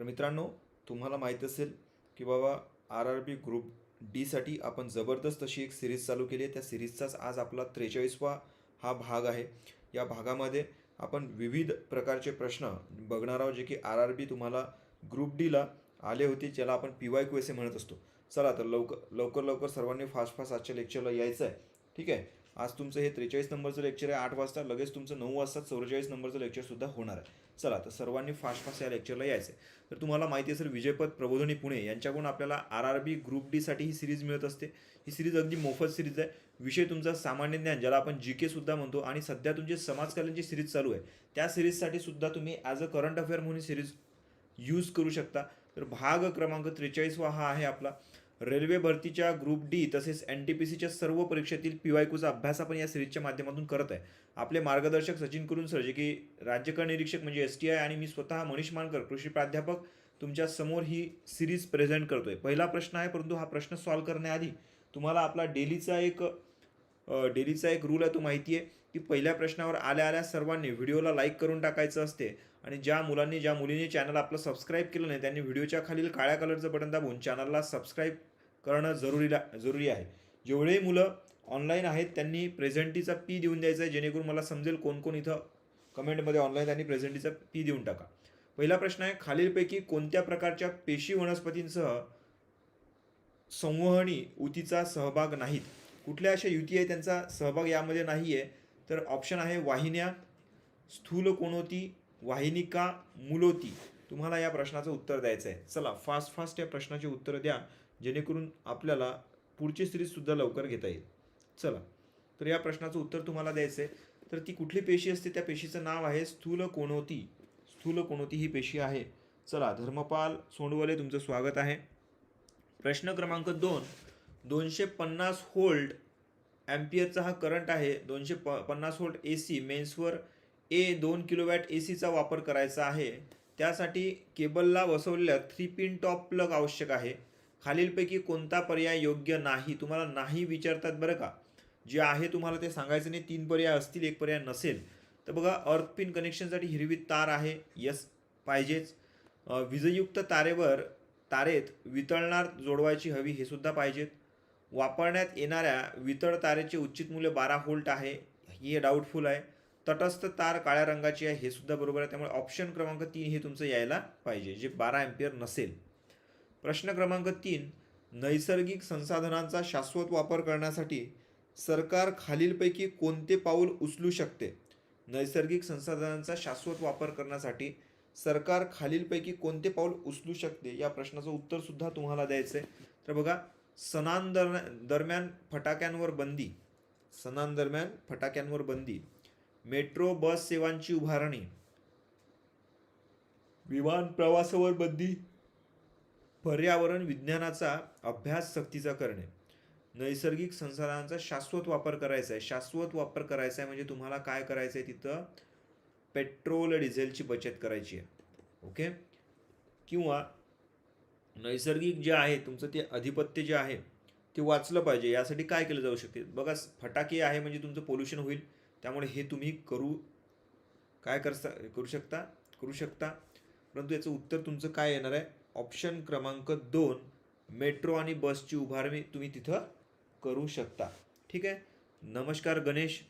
तर मित्रांनो तुम्हाला माहीत असेल की बाबा आर आर बी ग्रुप डीसाठी आपण जबरदस्त अशी एक सिरीज चालू केली आहे. त्या सिरीजचाच आज आपला त्रेचाळीसवा हा भाग आहे. या भागामध्ये आपण विविध प्रकारचे प्रश्न बघणार आहोत जे की आर आर बी तुम्हाला ग्रुप डीला आले होते ज्याला आपण पी वाय क्यू असे म्हणत असतो. चला तर लवकर लवकर लवकर सर्वांनी फास्ट फास्ट आजच्या लेक्चरला यायचं आहे ठीक आहे? आज तुमचं हे त्रेचाळीस नंबरचं लेक्चर आहे आठ वाजता लगेच तुमचं नऊ वाजता चौवेचाळीस नंबरचं लेक्चरसुद्धा होणार आहे. चला तर सर्वांनी फास्ट फास्ट या लेक्चरला यायचं आहे तर तुम्हाला माहिती असेल विजयपद प्रबोधनी पुणे यांच्याकडून आपल्याला आर आर बी ग्रुप डीसाठी ही सिरीज मिळत असते. ही सिरीज अगदी मोफत सिरीज आहे. विषय तुमचा सामान्य ज्ञान ज्याला आपण जी के सुद्धा म्हणतो आणि सध्या तुमची समाजकल्याणची सिरीज चालू आहे. त्या सिरीजसाठी सुद्धा तुम्ही ॲज अ करंट अफेअर म्हणून सिरीज यूज करू शकता. तर भाग क्रमांक त्रेचाळीसवा हा आहे आपला. रेल्वे भरतीच्या ग्रुप डी तसेच एन टी पी सीच्या सर्व परीक्षेतील पी वाय क्यूचा अभ्यास आपण या सिरीजच्या माध्यमातून करत आहे. आपले मार्गदर्शक सचिन कुरुन सर जे की राज्यकर निरीक्षक म्हणजे एस टी आय आणि मी स्वतः मनीष मानकर कृषी प्राध्यापक तुमच्यासमोर ही सिरीज प्रेझेंट करतोय. पहिला प्रश्न आहे परंतु हा प्रश्न सॉल्व्ह करण्याआधी तुम्हाला आपला डेलीचा एक डेलीचा एक रूल आहे तो माहिती आहे की पहिल्या प्रश्नावर आल्या आल्या सर्वांनी व्हिडिओला लाईक करून टाकायचं असते आणि ज्या मुलांनी ज्या मुलींनी चॅनल आपलं सबस्क्राईब केलं नाही त्यांनी व्हिडिओच्या खालील काळ्या कलरचं बटन दाबून चॅनलला सबस्क्राईब करणं जरुरी जरुरी आहे. जेवढे मुलं ऑनलाईन आहेत त्यांनी प्रेझेंटीचा पी देऊन द्यायचा आहे जेणेकरून मला समजेल कोण कोण इथं कमेंटमध्ये ऑनलाईन त्यांनी प्रेझेंटीचा पी देऊन टाका. पहिला प्रश्न आहे खालीलपैकी कोणत्या प्रकारच्या पेशी वनस्पतींसह संवहनी ऊतीचा सहभाग नाहीत? कुठल्या अशा युती आहे त्यांचा सहभाग यामध्ये नाही आहे तर ऑप्शन आहे वाहिन्या स्थूल कोणोती वाहिनिका मुलोती. तुम्हाला या प्रश्नाचं उत्तर द्यायचं आहे चला फास्ट फास्ट या प्रश्नाचे उत्तर द्या. जेणेकरून आपल्याला पुढची सिरीजसुद्धा लवकर घेता येईल. चला तर या प्रश्नाचं उत्तर तुम्हाला द्यायचं आहे तर ती कुठली पेशी असते? त्या पेशीचं नाव आहे स्थूल कोणोती. स्थूल कोणोती ही पेशी आहे. चला धर्मपाल सोंडवले तुमचं स्वागत आहे. प्रश्न क्रमांक दोन दोनशे पन्नास होल्ट ॲम्पियरचा हा करंट आहे. दोनशे प पन्नास होल्ट ए सी मेन्सवर ए दोन किलोवॅट ए सीचा वापर करायचा आहे. त्यासाठी केबलला बसवलेल्या थ्री पिन टॉप प्लग आवश्यक आहे. खालीलपैकी कोणता पर्याय योग्य नाही? तुम्हाला नाही विचारतात बरं का? जे आहे तुम्हाला ते सांगायचं नाही. तीन पर्याय असतील एक पर्याय नसेल. तर बघा अर्थ पिन कनेक्शनसाठी हिरवी तार आहे. यस पाहिजेच. विजयुक्त तारेवर तारेत वितळणार जोडवायची हवी हे सुद्धा पाहिजेत. वापरण्यात येणाऱ्या वितळ तारेचे उचित मूल्य बारा होल्ट आहे. हे डाऊटफुल आहे. तटस्थ तार काळ्या रंगाची आहे. हे सुद्धा बरोबर आहे. त्यामुळे ऑप्शन क्रमांक तीन हे तुमचं यायला पाहिजे. जे बारा एम्पियर नसेल. प्रश्न क्रमांक तीन नैसर्गिक संसाधनांचा शाश्वत वापर करण्यासाठी सरकार खालीलपैकी कोणते पाऊल उचलू शकते? नैसर्गिक संसाधनांचा शाश्वत वापर करण्यासाठी सरकार खालीलपैकी कोणते पाऊल उचलू शकते? या प्रश्नाचं उत्तरसुद्धा तुम्हाला द्यायचं आहे. तर बघा सणांदर दरम्यान फटाक्यांवर बंदी. सणांदरम्यान फटाक्यांवर बंदी. मेट्रो बस सेवांची उभारणी. विमान प्रवासावर बंदी. पर्यावरण विज्ञानाचा अभ्यास सक्तीचा करणे. नैसर्गिक संसाधनांचा शाश्वत वापर करायचा आहे. शाश्वत वापर करायचा आहे म्हणजे तुम्हाला काय करायचं आहे तिथं? पेट्रोल डिझेलची बचत करायची आहे. ओके? किंवा नैसर्गिक जे आहे तुमचं ते अधिपत्य जे आहे ते वाचलं पाहिजे. यासाठी काय केलं जाऊ शकते? बघा फटाके आहे म्हणजे तुमचं पोल्युशन होईल. त्यामुळे हे तुम्ही करू काय करता करू शकता? करू शकता. परंतु याचं उत्तर तुमचं काय येणार आहे? ऑप्शन क्रमांक दोन मेट्रो आणि बसची उभारणी तुम्ही तिथं करू शकता. ठीक आहे? नमस्कार गणेश.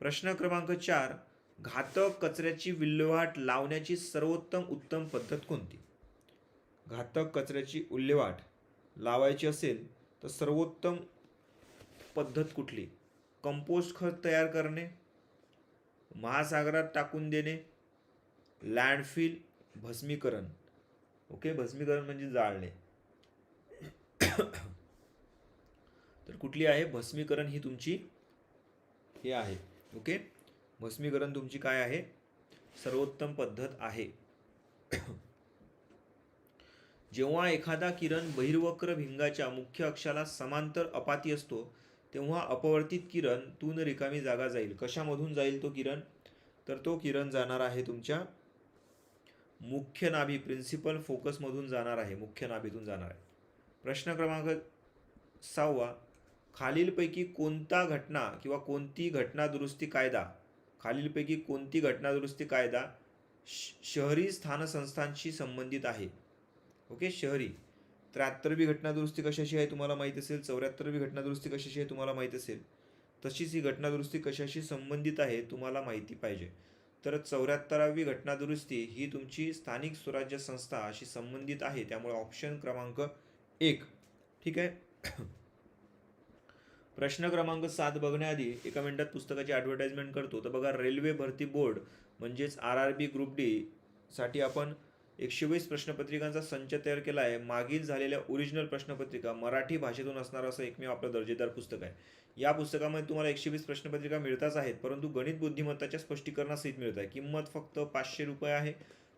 प्रश्न क्रमांक चार घातक कचऱ्याची विल्हेवाट लावण्याची सर्वोत्तम उत्तम पद्धत कोणती? घातक कचऱ्याची विल्हेवाट लावायची असेल तर सर्वोत्तम पद्धत कुठली? कंपोस्ट खत तयार करणे महासागरात टाकून देणे लँडफिल भस्मीकरण. ओके भस्मीकरण म्हणजे जाळणे. तर कुठली आहे? भस्मीकरण ही तुमची हे आहे. ओके? भस्मीकरण तुमची काय आहे? सर्वोत्तम पद्धत आहे. जेव्हा एखादा किरण बहिर्वक्र भिंगाच्या मुख्य अक्षाला समांतर अपाती असतो तेव्हा अपवर्तित किरण तून रिकामी जागा जाईल. कशामधून जाईल तो किरण? तर तो किरण जाणार आहे तुमच्या मुख्य नाभी प्रिन्सिपल फोकसमधून जाणार आहे मुख्य नाभीतून जाणार आहे. प्रश्न क्रमांक सहावा खालीलपैकी कोणता घटना किंवा कोणती घटना दुरुस्ती कायदा खालीलपैकी कोणती घटना दुरुस्ती कायदा श- शहरी स्थानसंस्थांशी संबंधित आहे? ओके शहरी. त्र्याहत्तरवी घटना दुरुस्ती कशाशी आहे तुम्हाला माहीत असेल? चौऱ्याहत्तरवी घटना दुरुस्ती कशाशी आहे तुम्हाला माहीत असेल? तशीच ही घटना दुरुस्ती कशाशी संबंधित आहे तुम्हाला माहिती पाहिजे. तर चौऱ्याहत्तरावी घटना दुरुस्ती ही तुमची स्थानिक स्वराज्य संस्था अशी संबंधित आहे त्यामुळे ऑप्शन क्रमांक एक. ठीक आहे? प्रश्न क्रमांक सात बघण्याआधी एका मिनिटात पुस्तकाची ॲडव्हर्टाइजमेंट करतो. तर बघा रेल्वे भरती बोर्ड म्हणजेच R R B group D साठी आपण एकशे वीस प्रश्नपत्रिकांचा संच तयार केला आहे. मागील झालेल्या ओरिजिनल प्रश्नपत्रिका मराठी भाषेतून असणारं असं एकमेव आपलं दर्जेदार पुस्तक आहे. या पुस्तकामध्ये तुम्हाला एकशे वीस प्रश्नपत्रिका मिळताच आहेत परंतु गणित बुद्धिमत्ताच्या स्पष्टीकरणासहित मिळत आहे. किंमत फक्त पाचशे रुपये आहे.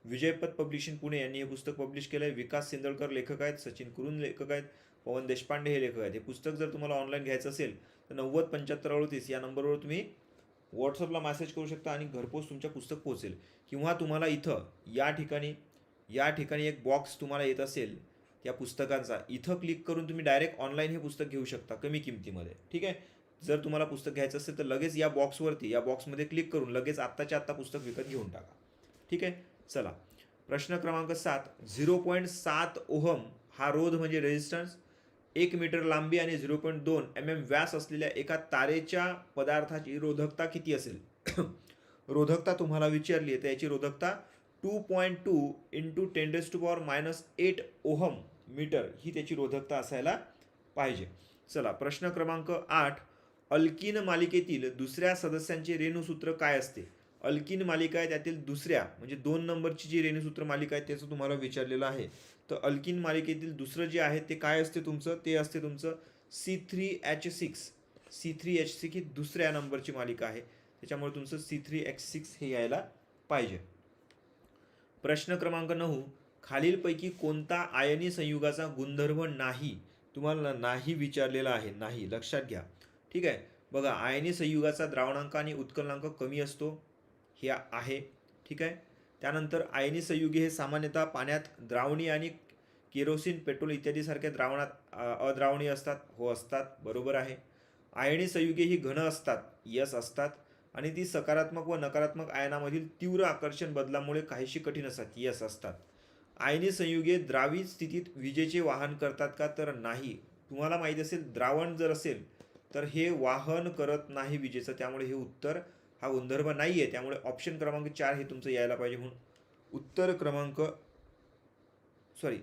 विजयपथ पब्लिशिंग पुणे यांनी हे पुस्तक पब्लिश केलं आहे विकास सिंदळकर लेखक आहेत सचिन कुरुन लेखक आहेत पवन देशपांडे हे लेखक आहेत. हे पुस्तक जर तुम्हाला ऑनलाईन घ्यायचं असेल तर नव्वद पंच्याहत्तर अडतीस या नंबरवर तुम्ही व्हॉट्सअपला मेसेज करू शकता आणि घरपोच तुमच्या पुस्तक पोहोचेल. किंवा तुम्हाला इथं या ठिकाणी या ठिकाणी एक बॉक्स तुम्हाला येत असेल त्या पुस्तकांचा. इथं क्लिक करून तुम्ही डायरेक्ट ऑनलाईन हे पुस्तक घेऊ शकता कमी किमतीमध्ये. ठीक आहे? जर तुम्हाला पुस्तक घ्यायचं असेल तर लगेच या बॉक्सवरती या बॉक्समध्ये क्लिक करून लगेच आत्ताच्या आत्ता पुस्तक विकत घेऊन टाका. ठीक आहे? चला. प्रश्न क्रमांक सात. झिरो पॉईंट सात ओहम हा रोध म्हणजे रेजिस्टन्स एक मीटर लांबी आणि झिरो पॉईंट दोन एम एम व्यास असलेल्या एका तारेच्या पदार्थाची रोधकता किती असेल? रोधकता तुम्हाला विचारली आहे तर याची रोधकता two point two into ten raised to power minus eight ohm metre ही त्याची रोधकता असायला पाहिजे. चला प्रश्न क्रमांक आठ. अल्किन मालिकेतील दुसऱ्या सदस्यांचे रेणूसूत्र काय असते? अल्किन मालिका आहे त्यातील दुसऱ्या म्हणजे दोन नंबरची जी रेणूसूत्र मालिका आहे त्याचं तुम्हाला विचारलेलं आहे. तर अल्किन मालिकेतील दुसरं जे आहे ते काय असते तुमचं? ते असते तुमचं C three H six C three H six ही दुसऱ्या नंबरची मालिका आहे. त्याच्यामुळे तुमचं सी थ्री एच सिक्स हे यायला पाहिजे. प्रश्न क्रमांक नऊ खालीलपैकी कोणता आयनी संयुगाचा गुणधर्म नाही? तुम्हाला नाही विचारलेला आहे नाही. लक्षात घ्या. ठीक आहे? बघा आयनी संयुगाचा द्रावणांक आणि उत्कलनांक कमी असतो. हे आहे. ठीक आहे? त्यानंतर आयनी संयुगे हे सामान्यतः पाण्यात द्रावणी आणि केरोसिन पेट्रोल इत्यादीसारख्या द्रावणात अद्रावणी असतात. हो असतात. बरोबर आहे. आयनी संयुगे ही घन असतात. यस असतात. आणि ती सकारात्मक व नकारात्मक आयनामधील तीव्र आकर्षण बदलामुळे काहीशी कठीण असतात यस असतात. आयनी संयुगे द्रावी स्थितीत विजेचे वाहन करतात का तर नाही. तुम्हाला माहीत असेल द्रावण जर असेल तर हे वाहन करत नाही विजेचं. त्यामुळे हे उत्तर हा गुणधर्म नाही आहे त्यामुळे ऑप्शन क्रमांक चार हे तुमचं यायला पाहिजे म्हणून. उत्तर क्रमांक सॉरी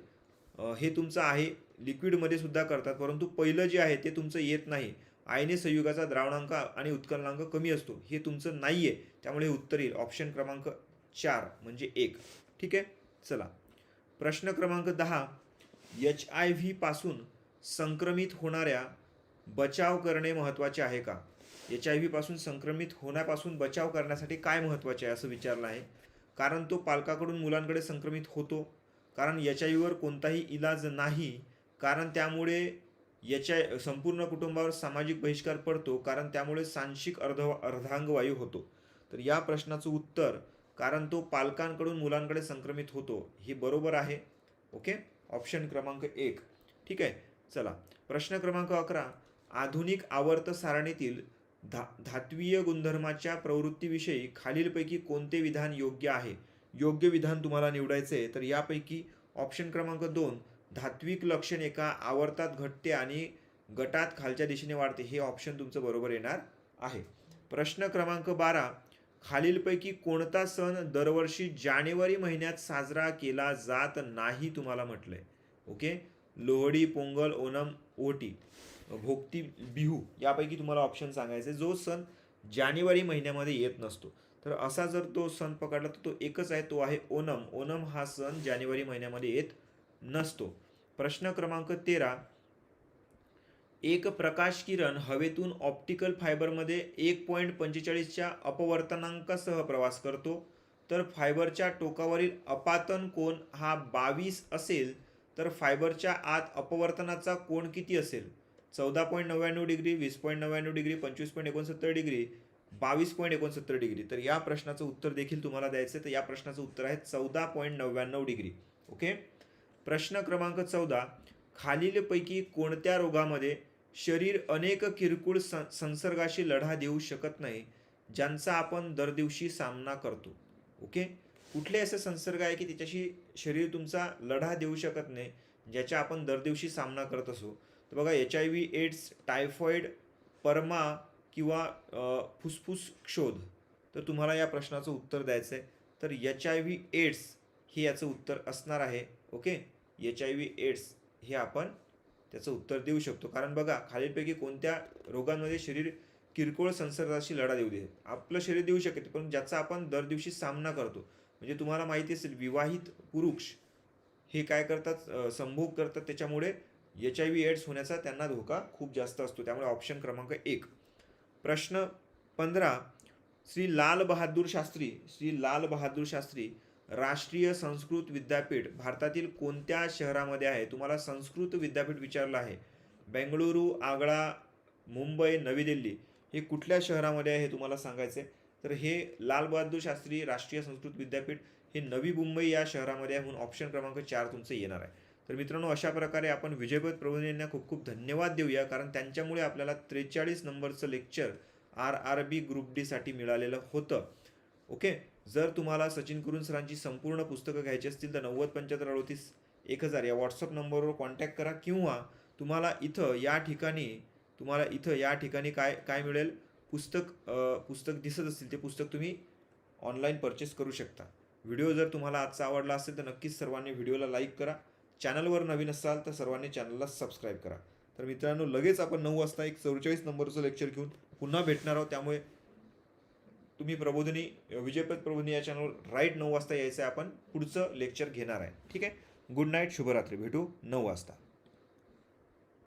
हे तुमचं आहे लिक्विडमध्ये सुद्धा करतात. परंतु पहिलं जे आहे ते तुमचं येत नाही. आयने संयुगाचा द्रावणांक आणि उत्कलनांक कमी असतो. हे तुमचं नाही आहे त्यामुळे उत्तर येईल. ऑप्शन क्रमांक चार म्हणजे एक. ठीक आहे? चला. प्रश्न क्रमांक दहा. एच आय व्ही पासून संक्रमित होणाऱ्या बचाव करणे महत्त्वाचे आहे का? एच आय व्ही पासून संक्रमित होण्यापासून बचाव करण्यासाठी काय महत्त्वाचे आहे असं विचारलं आहे. कारण तो पालकाकडून मुलांकडे संक्रमित होतो. कारण एच आय व्हीवर कोणताही इलाज नाही. कारण त्यामुळे याच्या संपूर्ण कुटुंबावर सामाजिक बहिष्कार पडतो कारण त्यामुळे सांशिक अर्ध अर्धांगवायू होतो. तर या प्रश्नाचं उत्तर कारण तो पालकांकडून मुलांकडे संक्रमित होतो हे बरोबर आहे. ओके? ऑप्शन क्रमांक एक. ठीक आहे? चला. प्रश्न क्रमांक अकरा. आधुनिक आवर्त सारणीतील धा धात्वीय गुणधर्माच्या प्रवृत्तीविषयी खालीलपैकी कोणते विधान योग्य आहे? योग्य विधान तुम्हाला निवडायचे आहे तर यापैकी ऑप्शन क्रमांक दोन धात्विक लक्षण एका आवर्तात घटते आणि गटात खालच्या दिशेने वाढते. हे ऑप्शन तुमचं बरोबर येणार आहे. प्रश्न क्रमांक बारा. खालीलपैकी कोणता सण दरवर्षी जानेवारी महिन्यात साजरा केला जात नाही तुम्हाला म्हटलंय. ओके? लोहडी पोंगल ओणम ओटी भोगती बिहू यापैकी तुम्हाला ऑप्शन सांगायचे जो सण जानेवारी महिन्यामध्ये येत नसतो. तर असा जर तो सण पकडला तर तो एकच आहे. तो आहे ओणम. ओणम हा सण जानेवारी महिन्यामध्ये येत नसतो. प्रश्न क्रमांक तेरा. एक प्रकाश किरण हवेतून ऑप्टिकल फायबरमध्ये एक पॉईंट पंचेचाळीसच्या अपवर्तनांकासह प्रवास करतो. तर फायबरच्या टोकावरील अपातन कोण हा बावीस असेल तर फायबरच्या आत अपवर्तनाचा कोण किती असेल? चौदा पॉईंट नव्याण्णव डिग्री वीस पॉईंट नव्याण्णव डिग्री पंचवीस पॉईंट एकोणसत्तर डिग्री बावीस पॉईंट एकोणसत्तर डिग्री. तर या प्रश्नाचं उत्तर देखील तुम्हाला द्यायचं आहे तर या प्रश्नाचं उत्तर आहे चौदा पॉईंट नव्याण्णव डिग्री. ओके? प्रश्न क्रमांक चौदा खालीलपैकी कोणत्या रोगामध्ये शरीर अनेक किरकोळ सं संसर्गाशी लढा देऊ शकत नाही ज्यांचा आपण दर दिवशी सामना करतो. ओके? कुठले असे संसर्ग आहे की त्याच्याशी शरीर तुमचा लढा देऊ शकत नाही ज्याच्या आपण दर दिवशी सामना करत असो? तर बघा H I V AIDS typhoid परमा किंवा फुसफुस क्षोध. तर तुम्हाला या प्रश्नाचं उत्तर द्यायचं आहे तर एच आय व्ही एड्स हे याचं उत्तर असणार आहे. Okay? H I V AIDS हे आपण त्याचं उत्तर देऊ शकतो. कारण बघा खालीलपैकी कोणत्या रोगांमध्ये शरीर किरकोळ संसर्गाशी लढा देऊ दे आपलं शरीर देऊ शकते पण ज्याचा आपण दर दिवशी सामना करतो. म्हणजे तुम्हाला माहिती असेल विवाहित पुरुष हे काय करतात? संभोग करतात. त्याच्यामुळे एच आय व्ही एड्स होण्याचा त्यांना धोका खूप जास्त असतो. त्यामुळे ऑप्शन क्रमांक एक. प्रश्न पंधरा. श्री लाल बहादूर शास्त्री श्री लाल बहादूर शास्त्री राष्ट्रीय संस्कृत विद्यापीठ भारतातील कोणत्या शहरामध्ये आहे? तुम्हाला संस्कृत विद्यापीठ विचारलं आहे. बेंगळुरू आग्रा मुंबई नवी दिल्ली हे कुठल्या शहरामध्ये आहे हे तुम्हाला सांगायचं आहे तर हे लालबहादूर शास्त्री राष्ट्रीय संस्कृत विद्यापीठ हे नवी मुंबई या शहरामध्ये आहे म्हणून ऑप्शन क्रमांक चार तुमचं येणार आहे. तर मित्रांनो अशा प्रकारे आपण विजयपत प्रभू यांना खूप खूप धन्यवाद देऊया कारण त्यांच्यामुळे आपल्याला त्रेचाळीस नंबरचं lecture R R B group डीसाठी मिळालेलं होतं. ओके जर तुम्हाला सचिन कुरुन सरांची संपूर्ण पुस्तकं घ्यायची असतील तर नव्वद पंच्याहत्तर अडतीस एक हजार या व्हॉट्सअप नंबरवर कॉन्टॅक्ट करा किंवा तुम्हाला इथं या ठिकाणी तुम्हाला इथं या ठिकाणी काय काय मिळेल? पुस्तक पुस्तक दिसत असतील ते पुस्तक तुम्ही ऑनलाईन परचेस करू शकता. व्हिडिओ जर तुम्हाला आजचा आवडला असेल तर नक्कीच सर्वांनी व्हिडिओला लाईक करा. चॅनलवर नवीन असाल तर सर्वांनी चॅनलला सबस्क्राईब करा. तर मित्रांनो लगेच आपण नऊ वाजता एक चौवेचाळीस नंबरचं लेक्चर घेऊन पुन्हा भेटणार आहोत. त्यामुळे तुम्ही प्रबोधिनी विजयपद प्रबोधिनी या चॅनलवर राईट नऊ वाजता यायचं आहे आपण. पुढचं लेक्चर घेणार आहे. ठीक आहे? गुड नाईट शुभरात्री. भेटू नऊ वाजता.